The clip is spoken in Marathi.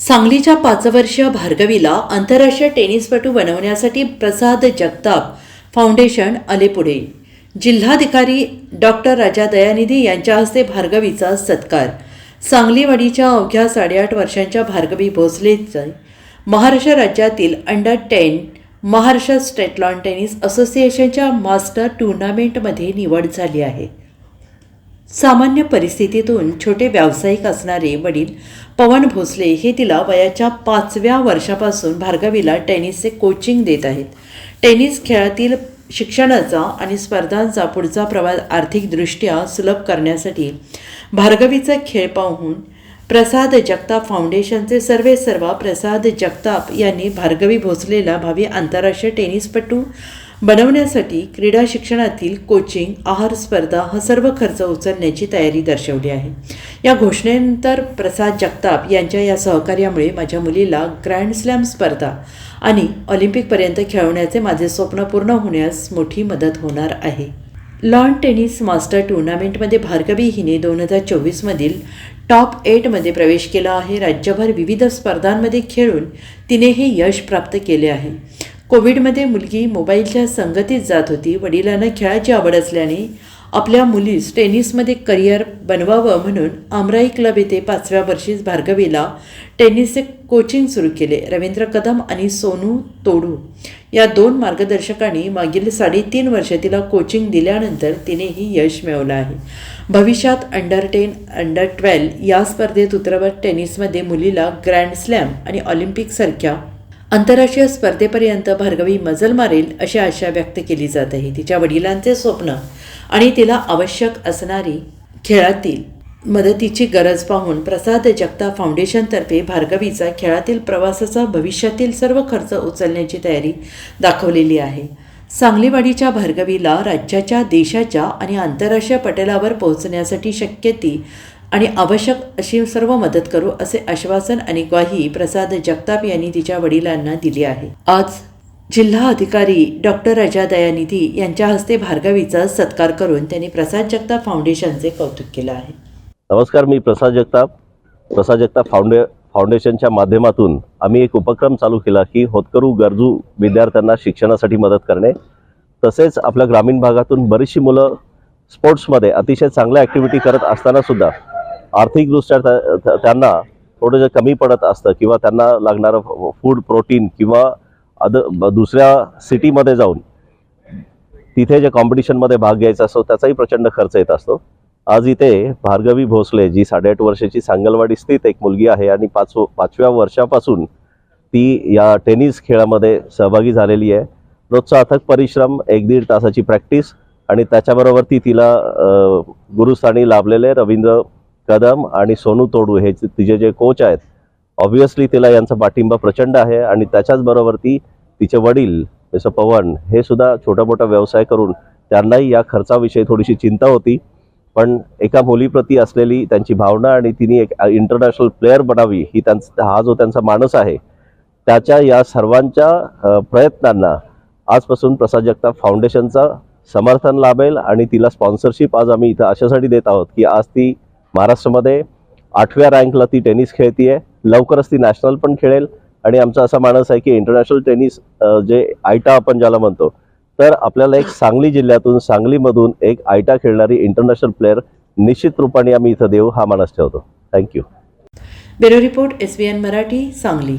सांगलीच्या पाच वर्षीय भार्गवीला आंतरराष्ट्रीय टेनिसपटू बनवण्यासाठी प्रसाद जगताप फाउंडेशन आले पुढे. जिल्हाधिकारी डॉक्टर राजा दयानिधी यांच्या हस्ते भार्गवीचा सत्कार. सांगलीवाडीच्या अवघ्या साडेआठ वर्षांच्या भार्गवी भोसलेचं महाराष्ट्र राज्यातील under ten Maharashtra state lawn tennis असोसिएशनच्या मास्टर टुर्नामेंटमध्ये निवड झाली आहे. सामान्य परिस्थितीतून छोटे व्यावसायिक असणारे वडील पवन भोसले हे तिला वयाच्या पाचव्या वर्षापासून भार्गवीला टेनिसचे कोचिंग देत आहेत. टेनिस खेळातील शिक्षणाचा आणि स्पर्धांचा पुढचा प्रवास आर्थिकदृष्ट्या सुलभ करण्यासाठी भार्गवीचा खेळ पाहून प्रसाद जगताप फाउंडेशनचे सर्वे सर्वा प्रसाद जगताप यांनी भार्गवी भोसलेला भावी आंतरराष्ट्रीय टेनिसपटू बनवण्यासाठी क्रीडा शिक्षणातील कोचिंग आहार स्पर्धा हा सर्व खर्च उचलण्याची तयारी दर्शवली आहे. या घोषणेनंतर प्रसाद जगताप यांच्या या सहकार्यामुळे माझ्या मुलीला ग्रँड स्लॅम स्पर्धा आणि ऑलिम्पिकपर्यंत खेळवण्याचे माझे स्वप्न पूर्ण होण्यास मोठी मदत होणार आहे. लॉन टेनिस मास्टर टुर्नामेंटमध्ये भार्गवी हिने दोन हजार चोवीसमधील टॉप एटमध्ये प्रवेश केला आहे. राज्यभर विविध स्पर्धांमध्ये खेळून तिने हे यश प्राप्त केले आहे. कोविडमध्ये मुलगी मोबाईलच्या संगतीत जात होती. वडिलांना खेळाची आवड असल्याने आपल्या मुलीस टेनिसमध्ये करिअर बनवावं म्हणून आमराई क्लब येथे पाचव्या वर्षीच भार्गवीला टेनिसचे कोचिंग सुरू केले. रवींद्र कदम आणि सोनू तोडू या दोन मार्गदर्शकांनी मागील साडेतीन वर्ष तिला कोचिंग दिल्यानंतर तिनेही यश मिळवलं आहे. भविष्यात अंडर टेन अंडर ट्वेल्व या स्पर्धेत उतरवत टेनिसमध्ये मुलीला ग्रँड स्लॅम आणि ऑलिम्पिकसारख्या आंतरराष्ट्रीय स्पर्धेपर्यंत भार्गवी मजल मारेल अशी आशा व्यक्त केली जात आहे तिच्या वडिलांचे स्वप्न आणि तिला आवश्यक असणारी खेळातील मदतीची गरज पाहून प्रसाद जगता फाउंडेशनतर्फे भार्गवीचा खेळातील प्रवासाचा भविष्यातील सर्व खर्च उचलण्याची तयारी दाखवलेली आहे. सांगलीवाडीच्या भार्गवीला राज्याच्या देशाच्या आणि आंतरराष्ट्रीय पटलावर पोहोचण्यासाठी शक्य ती आणि आवश्यक अशी सर्व मदत करू असे आश्वासन आणि ग्वाही प्रसाद जगताप यांनी तिच्या वडिलांना दिली आहे. आज जिल्हा अधिकारी डॉक्टर राजा दयानिधी यांच्या हस्ते भार्गवीचा सत्कार करून त्यांनी प्रसाद जगताप फाउंडेशनचे कौतुक केलं आहे. नमस्कार मी प्रसाद जगताप. प्रसाद जगताप फाउंडे फाउंडेशनच्या माध्यमातून आम्ही एक उपक्रम चालू केला की होतकरू गरजू विद्यार्थ्यांना शिक्षणासाठी मदत करणे. तसेच आपल्या ग्रामीण भागातून बरीचशी मुलं स्पोर्ट्समध्ये अतिशय चांगल्या ॲक्टिव्हिटी करत असताना सुद्धा आर्थिकदृष्ट्या त्या- त्यांना थोडं जे कमी पडत असतं किंवा त्यांना लागणारं फूड प्रोटीन किंवा अद दुसऱ्या सिटीमध्ये जाऊन तिथे जे कॉम्पिटिशनमध्ये भाग घ्यायचा असतो त्याचाही प्रचंड खर्च येत असतो. आज इथे भार्गवी भोसले जी साडेआठ वर्षाची सांगलवाडी स्थित एक मुलगी आहे आणि पाच पाचव्या वर्षापासून ती या टेनिस खेळामध्ये सहभागी झालेली आहे. रोजचा अथक परिश्रम एक दीड तासाची प्रॅक्टिस आणि त्याच्याबरोबर ती तिला गुरुस्थानी लाभलेले रवींद्र कदम आणि सोनू तोडू हे तिचे जे कोच आहेत ऑब्व्हियसली तिला यांचा पाठिंबा प्रचंड आहे आणि त्याच्याचबरोबर ती तिचे वडील जसं पवन हे सुद्धा छोटा मोठा व्यवसाय करून त्यांनाही या खर्चाविषयी थोडीशी चिंता होती. पण एका मुलीप्रती असलेली त्यांची भावना आणि तिने एक इंटरनॅशनल प्लेअर बनावी ही त्यांचा हा जो त्यांचा माणूस आहे त्याच्या या सर्वांच्या प्रयत्नांना आजपासून प्रसाद जगताप फाउंडेशनचा समर्थन लाभेल आणि तिला स्पॉन्सरशिप आज आम्ही इथं अशासाठी देत आहोत की आज ती महाराष्ट्रामध्ये आठव्या रँकला ती टेनिस खेळतीये. लवकरच ती नॅशनल पण खेळेल. आणि आमचा असा माणस आहे की इंटरनॅशनल टेनिस जे आयटा आपण ज्याला म्हणतो तर आपल्याला एक सांगली जिल्ह्यातून सांगलीमधून एक आयटा खेळणारी इंटरनॅशनल प्लेअर निश्चित रूपाने आम्ही इथं देऊ हा माणस ठेवतो. Thank you bureau report S B N Marathi Sangli.